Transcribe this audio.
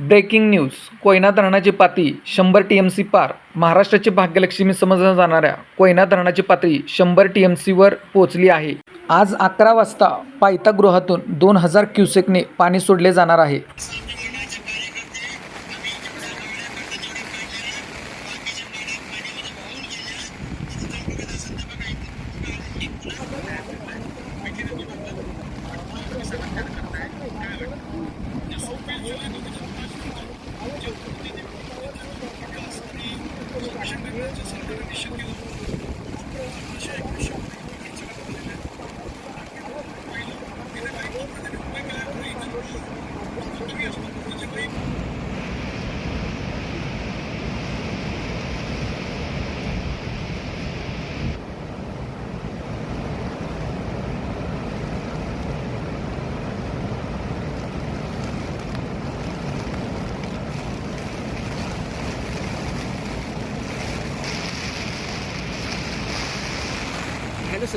Breaking news. Koyna धरणाची पातळी शंभर टी एम सी पार. महाराष्ट्राची भाग्यलक्ष्मी समजल्या जाणाऱ्या कोयना धरणाची पातळी शंभर टी एम सीवर पोहोचली आहे. आज अकरा वाजता पायथागृहातून दोन हजार क्युसेकने पाणी सोडले जाणार आहे. Şimdi öncesinde ışık yolu 这是